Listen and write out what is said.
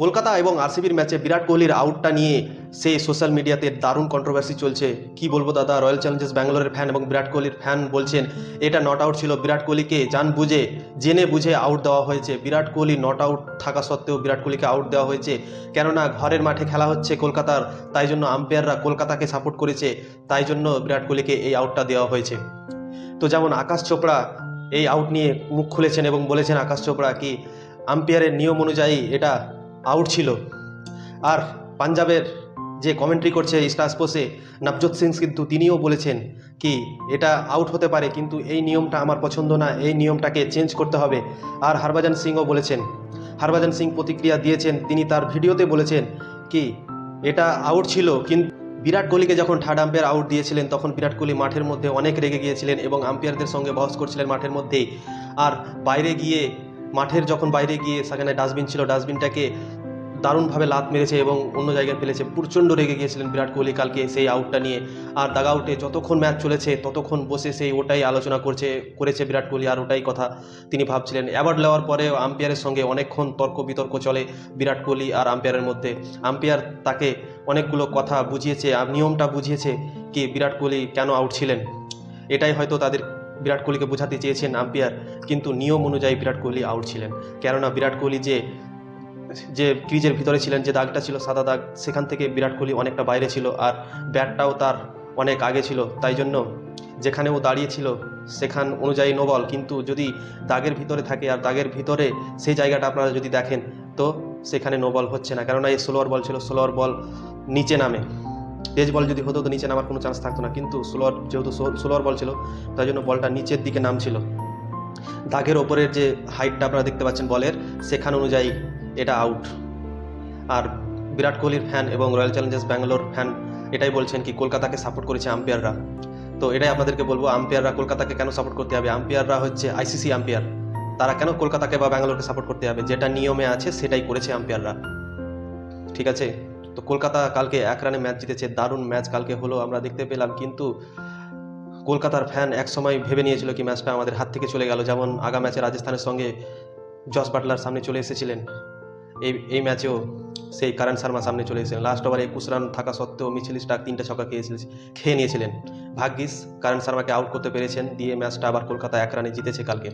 কলকাতা এবং আরসিবির ম্যাচে বিরাট কোহলির আউটটা নিয়ে সেই সোশ্যাল মিডিয়াতে দারুণ কন্ট্রোভার্সি চলছে। কি বলব দাদা? রয়্যাল চ্যালেঞ্জার্স ব্যাঙ্গালোরের ফ্যান এবং বিরাট কোহলির ফ্যান বলছেন, এটা নট আউট ছিল। বিরাট কোহলিকে জান বুঝে, জেনে বুঝে আউট দেওয়া হয়েছে। বিরাট কোহলি নট আউট থাকা সত্ত্বেও বিরাট কোহলিকে আউট দেওয়া হয়েছে। কেননা ঘরের মাঠে খেলা হচ্ছে কলকাতার, তাই জন্য আম্পায়াররা কলকাতাকে সাপোর্ট করেছে। তাই জন্য বিরাট কোহলিকে এই আউটটা দেওয়া হয়েছে। তো যেমন আকাশ চোপড়া এই আউট নিয়ে মুখ খুলেছেন এবং বলেছেন আকাশ চোপড়া কি আম্পায়ারের নিয়ম অনুযায়ী এটা আউট ছিল। আর পাঞ্জাবের যে কমেন্ট্রি করছে স্টার স্পোর্টসে নবজোৎ সিং কিন্তু তিনিও বলেছেন কি, এটা আউট হতে পারে, কিন্তু এই নিয়মটা আমার পছন্দ না, এই নিয়মটাকে চেঞ্জ করতে হবে। আর হরভজন সিংও বলেছেন, হরভজন সিং প্রতিক্রিয়া দিয়েছেন, তিনি তার ভিডিওতে বলেছেন কি, এটা আউট ছিল কিন্তু বিরাট কোহলিকে যখন থার্ড আম্পায়ার আউট দিয়েছিলেন, তখন বিরাট কোহলি মাঠের মধ্যে অনেক রেগে গিয়েছিলেন এবং আম্পায়ারদের সঙ্গে বহস করছিলেন মাঠের মধ্যেই। আর বাইরে গিয়ে মাঠের যখন বাইরে গিয়ে সেখানে ডাস্টবিন ছিল, ডাস্টবিনটাকে দারুণভাবে লাত মেরেছে এবং অন্য জায়গায় ফেলেছে। প্রচণ্ড রেগে গিয়েছিলেন বিরাট কোহলি কালকে সেই আউটটা নিয়ে। আর দাগ আউটে যতক্ষণ ম্যাচ চলেছে, ততক্ষণ বসে সেই ওটাই আলোচনা করছে, করেছে বিরাট কোহলি, আর ওটাই কথা তিনি ভাবছিলেন। অ্যাওয়ার্ড নেওয়ার পরে আম্পায়ারের সঙ্গে অনেকক্ষণ তর্ক বিতর্ক চলে বিরাট কোহলি আর আম্পায়ারের মধ্যে। আম্পায়ার তাকে অনেকগুলো কথা বুঝিয়েছে নিয়মটা বুঝিয়েছে কি বিরাট কোহলি কেন আউট ছিলেন। এটাই হয়তো তাদের বিরাট কোহলিকে বোঝাতে চেয়েছেন আম্পায়ার, কিন্তু নিয়ম অনুযায়ী বিরাট কোহলি আউট ছিলেন। কেননা বিরাট কোহলি যে যে ক্রিজের ভিতরে ছিলেন, যে দাগটা ছিল, সাদা দাগ, সেখান থেকে বিরাট কোহলি অনেকটা বাইরে ছিল আর ব্যাটটাও তার অনেক আগে ছিল। তাই জন্য যেখানে ও দাঁড়িয়েছিল, সেখান অনুযায়ী নো বল কিন্তু যদি দাগের ভিতরে থাকে আর দাগের ভিতরে সেই জায়গাটা আপনারা যদি দেখেন, তো সেখানে নো বল হচ্ছে না। কেননা এই স্লোয়ার বল ছিল স্লোয়ার বল নিচে নামে। তেজ বল যদি হতো তো নিচে নামার কোনো চান্স থাকতো না। কিন্তু স্লোয়ার যেহেতু স্লোয়ার বল ছিল, তাই জন্য বলটা নিচের দিকে নামছিল। দাগের ওপরের যে হাইটটা আপনারা দেখতে পাচ্ছেন বলের, সেখান অনুযায়ী এটা আউট আর বিরাট কোহলির ফ্যান এবং রয়্যাল চ্যালেঞ্জার্স ব্যাঙ্গালোর ফ্যান এটাই বলছেন কি, কলকাতাকে সাপোর্ট করেছে আম্পায়াররা তো এটাই আপনাদেরকে বলব আম্পায়াররা কলকাতাকে কেন সাপোর্ট করতে হবে? আম্পায়াররা হচ্ছে আইসিসি আম্পায়ার তারা কেন কলকাতাকে বা ব্যাঙ্গালোরকে সাপোর্ট করতে হবে? যেটা নিয়মে আছে সেটাই করেছে আম্পায়াররা ঠিক আছে? তো কলকাতা কালকে এক রানে ম্যাচ জিতেছে, দারুণ ম্যাচ কালকে হলো আমরা দেখতে পেলাম। কিন্তু কলকাতার ফ্যান এক সময় ভেবে নিয়েছিল কি ম্যাচটা আমাদের হাত থেকে চলে গেল, যেমন আগা ম্যাচে রাজস্থানের সঙ্গে জস বাটলার সামনে চলে এসেছিলেন। এই এই ম্যাচেও সেই কারণ শর্মা সামনে চলে এসেছিলেন। লাস্ট ওভারে একুশ রান থাকা সত্ত্বেও মিছিল স্টাক তিনটে ছক্কা খেয়েছিল খেয়ে নিয়েছিলেন। ভাগ্যিস, কারণ শর্মাকে আউট করতে পেরেছেন, দিয়ে ম্যাচটা আবার কলকাতা এক রানে জিতেছে কালকে।